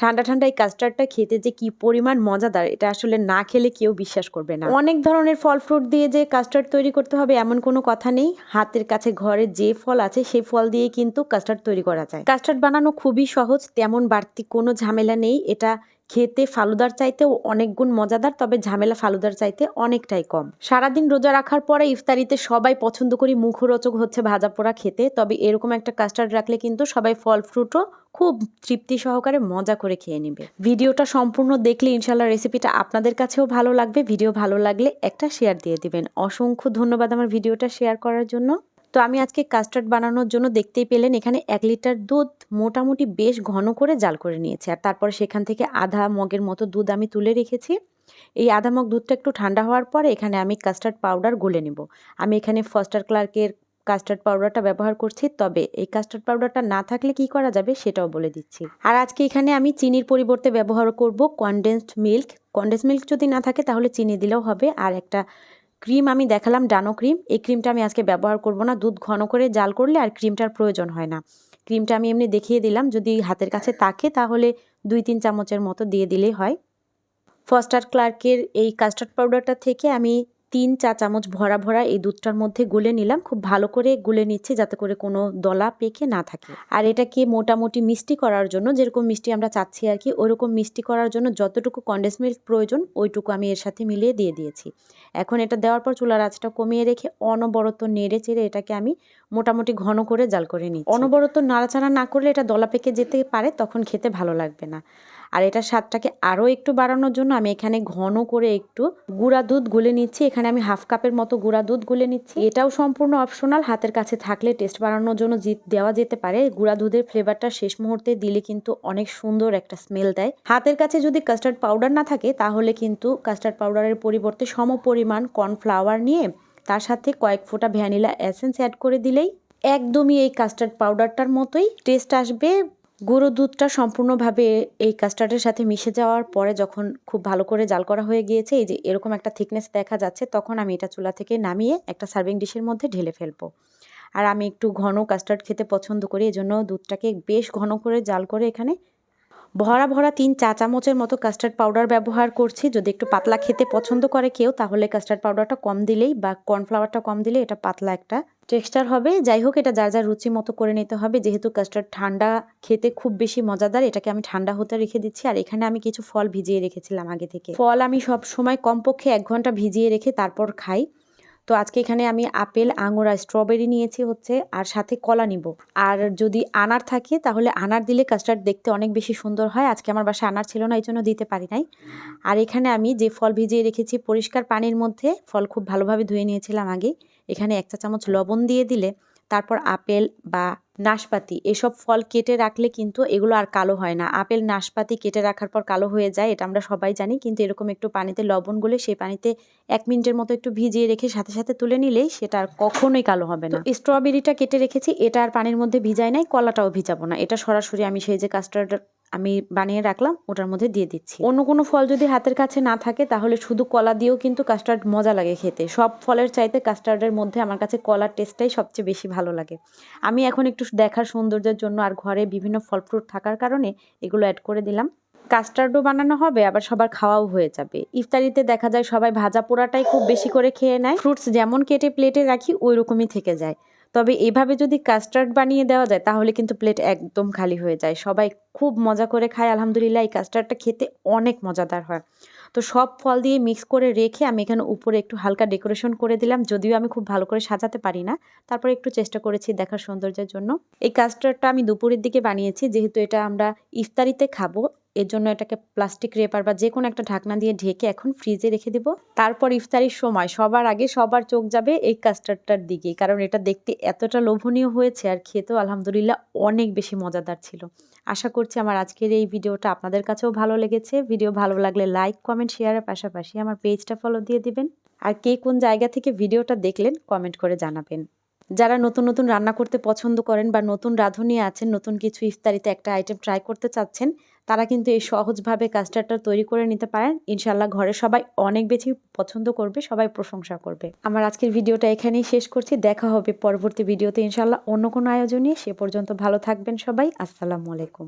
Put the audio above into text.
ঠান্ডা ঠান্ডা এই কাস্টার্ডটা খেতে যে কি পরিমাণ মজাদার, এটা আসলে না খেলে কেউ বিশ্বাস করবে না। অনেক ধরনের ফল ফ্রুট দিয়ে যে কাস্টার্ড তৈরি করতে হবে এমন কোনো কথা নেই। হাতের কাছে ঘরে যে ফল আছে সেই ফল দিয়ে কিন্তু কাস্টার্ড তৈরি করা যায়। কাস্টার্ড বানানো খুবই সহজ, তেমন বাড়তি কোনো ঝামেলা নেই। এটা খেতে ফালুদার চাইতেও অনেক গুণ মজাদার, তবে ঝামেলা ফালুদার চাইতে অনেকটাই কম। সারাদিন রোজা রাখার পরে ইফতারিতে সবাই পছন্দ করি মুখরোচক হচ্ছে ভাজা পোড়া খেতে, তবে এরকম একটা কাস্টার্ড রাখলে কিন্তু সবাই ফল ফ্রুটও খুব তৃপ্তি সহকারে মজা করে খেয়ে নেবে। ভিডিওটা সম্পূর্ণ দেখলে ইনশাল্লাহ রেসিপিটা আপনাদের কাছেও ভালো লাগবে। ভিডিও ভালো লাগলে একটা শেয়ার দিয়ে দিবেন। অসংখ্য ধন্যবাদ আমার ভিডিওটা শেয়ার করার জন্য। তো আমি আজকে কাস্টার্ড বানানোর জন্য দেখতেই পেলেন এখানে এক লিটার দুধ মোটামুটি বেশ ঘন করে জাল করে নিয়েছি। আর তারপরে সেখান থেকে আধা মগের মতো দুধ আমি তুলে রেখেছি। এই আধা মগ দুধটা একটু ঠান্ডা হওয়ার পরে এখানে আমি কাস্টার্ড পাউডার গলে নেব। আমি এখানে ফস্টার ক্লার্কের কাস্টার্ড পাউডারটা ব্যবহার করছি, তবে এই কাস্টার্ড পাউডারটা না থাকলে কি করা যাবে সেটাও বলে দিচ্ছি। আর আজকে এখানে আমি চিনির পরিবর্তে ব্যবহার করব কনডেন্সড মিল্ক কনডেন্স মিল্ক যদি না থাকে তাহলে চিনি দিলেও হবে। আর একটা ক্রিম আমি দেখালাম, ডানো ক্রিম। এই ক্রিমটা আমি আজকে ব্যবহার করব না। দুধ ঘন করে জাল করলে আর ক্রিমটার প্রয়োজন হয় না। ক্রিমটা আমি এমনি দেখিয়ে দিলাম। যদি হাতের কাছে তাকে তাহলে দুই তিন চামচের মতো দিয়ে দিলেই হয়। ফস্টার ক্লার্কের এই কাস্টার্ড পাউডারটা থেকে আমি তিন চা চামচ ভরা ভরা এই দুধটার মধ্যে গুলে নিলাম। খুব ভালো করে গুলে নিচ্ছি যাতে করে কোনো দলা পেকে না থাকে। আর এটাকে মোটামুটি মিষ্টি করার জন্য, যেরকম মিষ্টি আমরা চাচ্ছি আর কি ওইরকম মিষ্টি করার জন্য যতটুকু কন্ডেন্স মিল্ক প্রয়োজন, ওইটুকু আমি এর সাথে মিলিয়ে দিয়ে দিয়েছি। এখন এটা দেওয়ার পর চুলার আঁচটা কমিয়ে রেখে অনবরত নেড়ে চেড়ে এটাকে আমি মোটামুটি ঘন করে জাল করে নিই অনবরত নাড়াচাড়া না করলে এটা দলা পেকে যেতে পারে, তখন খেতে ভালো লাগবে না। আর এটা স্বাদটাকে আরও একটু বাড়ানোর জন্য আমি এখানে ঘন করে একটু গুঁড়া দুধ গুলে নিচ্ছি। এখানে আমি হাফ কাপের মতো গুঁড়া দুধ গুলে নিচ্ছি। এটাও সম্পূর্ণ অপশনাল হাতের কাছে থাকলে টেস্ট বাড়ানোর জন্য দেওয়া যেতে পারে। গুঁড়া দুধের ফ্লেভারটা শেষ মুহূর্তে দিলে কিন্তু অনেক সুন্দর একটা স্মেল দেয়। হাতের কাছে যদি কাস্টার্ড পাউডার না থাকে, তাহলে কিন্তু কাস্টার্ড পাউডারের পরিবর্তে সম পরিমাণ কর্নফ্লাওয়ার নিয়ে তার সাথে কয়েক ফোঁটা ভ্যানিলা এসেন্স অ্যাড করে দিলেই একদমই এই কাস্টার্ড পাউডারটার মতোই টেস্ট আসবে। গুঁড়ো দুধটা সম্পূর্ণভাবে এই কাস্টার্ডের সাথে মিশে যাওয়ার পরে যখন খুব ভালো করে জাল করা হয়ে গিয়েছে, এই যে এরকম একটা থিকনেস দেখা যাচ্ছে, তখন আমি এটা চুলা থেকে নামিয়ে একটা সার্ভিং ডিশের মধ্যে ঢেলে ফেলব। আর আমি একটু ঘন কাস্টার্ড খেতে পছন্দ করি, এজন্য দুধটাকে বেশ ঘন করে জাল করে এখানে ভরা ভরা তিন চা চামচের মতো কাস্টার্ড পাউডার ব্যবহার করছি। যদি একটু পাতলা খেতে পছন্দ করে কেউ, তাহলে কাস্টার্ড পাউডারটা কম দিলেই বা কর্নফ্লাওয়ারটা কম দিলে এটা পাতলা একটা টেক্সচার হবে। যাই হোক, এটা যার যার রুচি মতো করে নিতে হবে। যেহেতু কাস্টার্ড ঠান্ডা খেতে খুব বেশি মজাদার, এটাকে আমি ঠান্ডা হতে রেখে দিচ্ছি। আর এখানে আমি কিছু ফল ভিজিয়ে রেখেছিলাম আগে থেকে। ফল আমি সব সময় কমপক্ষে এক ঘণ্টা ভিজিয়ে রেখে তারপর খাই। তো আজকে এখানে আমি আপেল, আঙুর আর স্ট্রবেরি নিয়েছি হচ্ছে, আর সাথে কলা নিব। আর যদি আনার থাকে, তাহলে আনার দিলে কাস্টার্ড দেখতে অনেক বেশি সুন্দর হয়। আজকে আমার বাসায় আনার ছিল না এই জন্য দিতে পারি নাই। আর এখানে আমি যে ফল ভিজিয়ে রেখেছি পরিষ্কার পানির মধ্যে, ফল খুব ভালোভাবে ধুয়ে নিয়েছিলাম আগে। এখানে এক চা চামচ লবণ দিয়ে দিলে তারপর আপেল বা নাশপাতি এসব ফল কেটে রাখলে কিন্তু এগুলো আর কালো হয় না। আপেল, নাশপাতি কেটে রাখার পর কালো হয়ে যায়, এটা আমরা সবাই জানি। কিন্তু এরকম একটু পানিতে লবণ গুলে সেই পানিতে এক মিনিটের মতো একটু ভিজিয়ে রেখে সাথে সাথে তুলে নিলেই সেটা আর কখনোই কালো হবে না। স্ট্রবেরিটা কেটে রেখেছি, এটা আর পানির মধ্যে ভিজায় নাই, কলাটাও ভিজাবো না। এটা সরাসরি আমি সেই যে কাস্টার্ড আমি বানিয়ে রাখলাম, ওটার মধ্যে দিয়ে দিচ্ছি। অন্য কোনো ফল যদি হাতের কাছে না থাকে, তাহলে শুধু কলা দিয়েও কিন্তু কাস্টার্ড মজা লাগে খেতে। সব ফলের চাইতে কাস্টার্ডের মধ্যে আমার কাছে কলার টেস্টটাই সবচেয়ে বেশি ভালো লাগে। আমি এখন একটু দেখার সৌন্দর্যের জন্য আর ঘরে বিভিন্ন ফল ফ্রুট থাকার কারণে এগুলো অ্যাড করে দিলাম। কাস্টার্ডও বানানো হবে, আবার সবার খাওয়াও হয়ে যাবে। ইফতারিতে দেখা যায় সবাই ভাজা পোড়াটাই খুব বেশি করে খেয়ে নেয়। ফ্রুটস যেমন কেটে প্লেটে রাখি ওই রকমই থেকে যায়। তবে এভাবে যদি কাস্টার্ড বানিয়ে দেওয়া যায়, তাহলে কিন্তু প্লেট একদম খালি হয়ে যায়। সবাই খুব মজা করে খায়, আলহামদুলিল্লাহ, এই কাস্টার্ডটা খেতে অনেক মজাদার হয়। তো সব ফল দিয়ে মিক্স করে রেখে আমি এখানে উপরে একটু হালকা ডেকোরেশন করে দিলাম, যদিও আমি খুব ভালো করে সাজাতে পারি না। তারপরে একটু চেষ্টা করেছি দেখার সৌন্দর্যের জন্য। এই কাস্টার্ডটা আমি দুপুরের দিকে বানিয়েছি, যেহেতু এটা আমরা ইফতারিতে খাব। এর জন্য এটাকে প্লাস্টিক রেপার বা যে কোনো একটা ঢাকনা দিয়ে ঢেকে এখন ফ্রিজে রেখে দিব। তারপর ইফতারির সময়, সবার আগে সবার চোখ যাবে এই কাস্টার্ডটার দিকে কারণ এটা দেখতে এতটা লোভনীয় হয়েছে আর খেতেও আলহামদুলিল্লাহ অনেক বেশি মজাদার ছিল। আশা করছি আমার আজকের এই ভিডিওটা আপনাদের কাছেও ভালো লেগেছে। ভিডিও ভালো লাগলে লাইক কমেন্ট শেয়ারের পাশাপাশি আমার পেজটা ফলো দিয়ে দিবেন। আর কে কোন জায়গা থেকে ভিডিওটা দেখলেন কমেন্ট করে জানাবেন। যারা নতুন নতুন রান্না করতে পছন্দ করেন বা নতুন রাঁধুনি আছেন, নতুন কিছু ইফতারিতে একটা আইটেম ট্রাই করতে চাচ্ছেন তারা কিন্তু এই সহজভাবে কাস্টার্ডটা তৈরি করে নিতে পারেন। ইনশাল্লাহ ঘরে সবাই অনেক বেশি পছন্দ করবে, সবাই প্রশংসা করবে। আমার আজকের ভিডিওটা এখানেই শেষ করছি। দেখা হবে পরবর্তী ভিডিওতে ইনশাল্লাহ অন্য কোনো আয়োজনে সে পর্যন্ত ভালো থাকবেন সবাই। আসসালামু আলাইকুম।